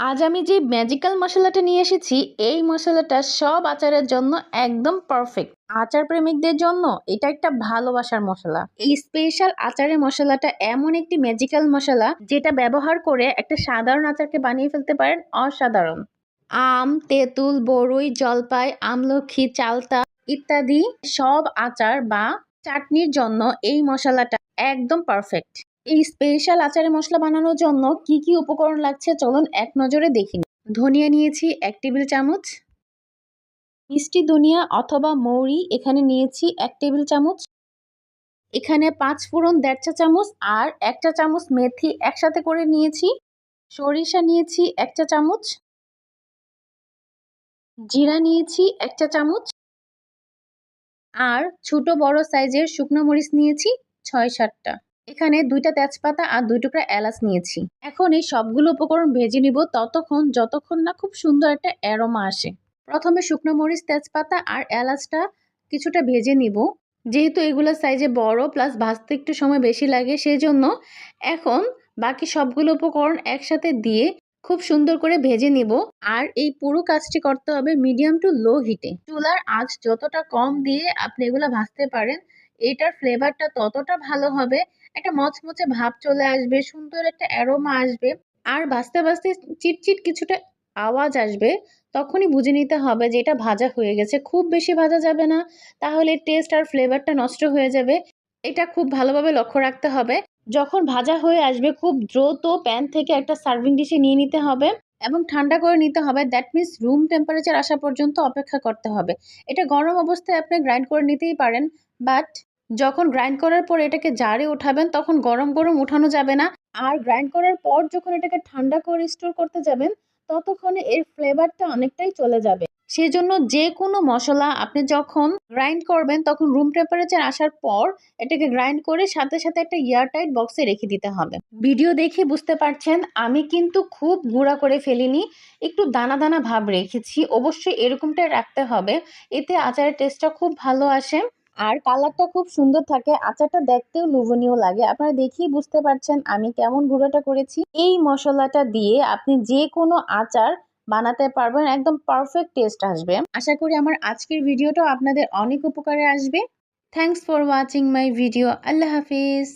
আজ আমি যে ম্যাজিক্যাল মশলাটা নিয়ে এসেছি, এই মশলাটা সব আচারের জন্য একদম পারফেক্ট আচার প্রেমিকদের জন্য এটা একটা ভালোবাসার মশলা। এই স্পেশাল আচারের মশলাটা এমন একটি ম্যাজিক্যাল মশলা যেটা ব্যবহার করে একটা সাধারণ আচারকে বানিয়ে ফেলতে পারেন অসাধারণ। আম, তেঁতুল বড়ই জলপাই, আমলখি, চালতা ইত্যাদি সব আচার বা চাটনির জন্য এই মশলাটা একদম পারফেক্ট এই স্পেশাল আচারের মশলা বানানোর জন্য কি কি উপকরণ লাগছে চলুন এক নজরে দেখি ধনিয়া নিয়েছি এক টেবিল চামচ। মিষ্টি ধনিয়া অথবা মৌরি এখানে নিয়েছি এক টেবিল চামচ। এখানে পাঁচ ফোড়ন দেড় চা চামচ আর এক চা চামচ মেথি একসাথে করে নিয়েছি। সরিষা নিয়েছি এক চা চামচ। জিরা নিয়েছি এক চা চামচ। আর ছোট বড় সাইজের শুকনো মরিচ নিয়েছি ছয় সাতটা। এখানে দুইটা তেজপাতা আর দুই টুকরা এলাচ নিয়েছি। এখন এই সবগুলো উপকরণ ভেজে নিব ততক্ষণ যতক্ষণ না খুব সুন্দর একটা অ্যারোমা আসে। প্রথমে শুকনো মরিচ, তেজপাতা আর এলাচটা কিছুটা ভেজে নিব। যেহেতু এগুলো সাইজে বড় প্লাস ভাজতে একটু সময় বেশি লাগে সেই জন্য এখন বাকি সবগুলো উপকরণ একসাথে দিয়ে খুব সুন্দর করে ভেজে নিব। আর এই পুরো কাজটি করতে হবে মিডিয়াম টু লো হিটে চুলার আঁচ যতটা কম দিয়ে আপনি এগুলো ভাজতে পারেন এটার ফ্লেভারটা ততটা ভালো হবে। একটা মচমচে ভাব চলে আসবে, সুন্দর একটা অ্যারোমা আসবে। আর ভাজতে ভাজতে চিটচিট কিছুটা আওয়াজ আসবে, তখনই বুঝে নিতে হবে যে এটা ভাজা হয়ে গেছে। খুব বেশি ভাজা যাবে না, তাহলে টেস্ট আর ফ্লেভারটা নষ্ট হয়ে যাবে। এটা খুব ভালোভাবে লক্ষ্য রাখতে হবে। যখন ভাজা হয়ে আসবে, খুব দ্রুত প্যান থেকে একটা সার্ভিং ডিশে নিয়ে নিতে হবে এবং ঠান্ডা করে নিতে হবে। দ্যাট মিন্স রুম টেম্পারেচার আসা পর্যন্ত অপেক্ষা করতে হবে। এটা গরম অবস্থায় আপনি গ্রাইন্ড করে নিতেই পারেন বাট যখন গ্রাইন্ড করার পর এটাকে জারে উঠাবেন তখন গরম গরম উঠানো যাবে না। আর গ্রাইন্ড করার পর যখন এটাকে ঠান্ডা করে স্টোর করতে যাবেন, ততক্ষণে এর ফ্লেভারটা অনেকটাই চলে যাবে। সেজন্য যে কোনো মশলা আপনি যখন গ্রাইন্ড করবেন, তখন রুম টেম্পারেচার আসার পর এটাকে গ্রাইন্ড করে সাথে সাথে একটা এয়ারটাইট বক্সে রেখে দিতে হবে। ভিডিও দেখে বুঝতে পারছেন, আমি কিন্তু খুব গুঁড়া করে ফেলিনি, একটু দানা দানা ভাব রেখেছি। অবশ্যই এরকমটাই রাখতে হবে, এতে আচারের টেস্টটা খুব ভালো আসে। আর কালারটা খুব সুন্দর থাকে, আচারটা দেখতেও লোভনীয় লাগে। আপনারা দেখেই বুঝতে পারছেন আমি কেমন গুঁড়োটা করেছি। এই মশলাটা দিয়ে আপনি যে কোনো আচার বানাতে পারবেন, একদম পারফেক্ট টেস্ট আসবে। আশা করি আমার আজকের ভিডিওটা আপনাদের অনেক উপকারে আসবে। Thanks for watching my video Allah Hafiz.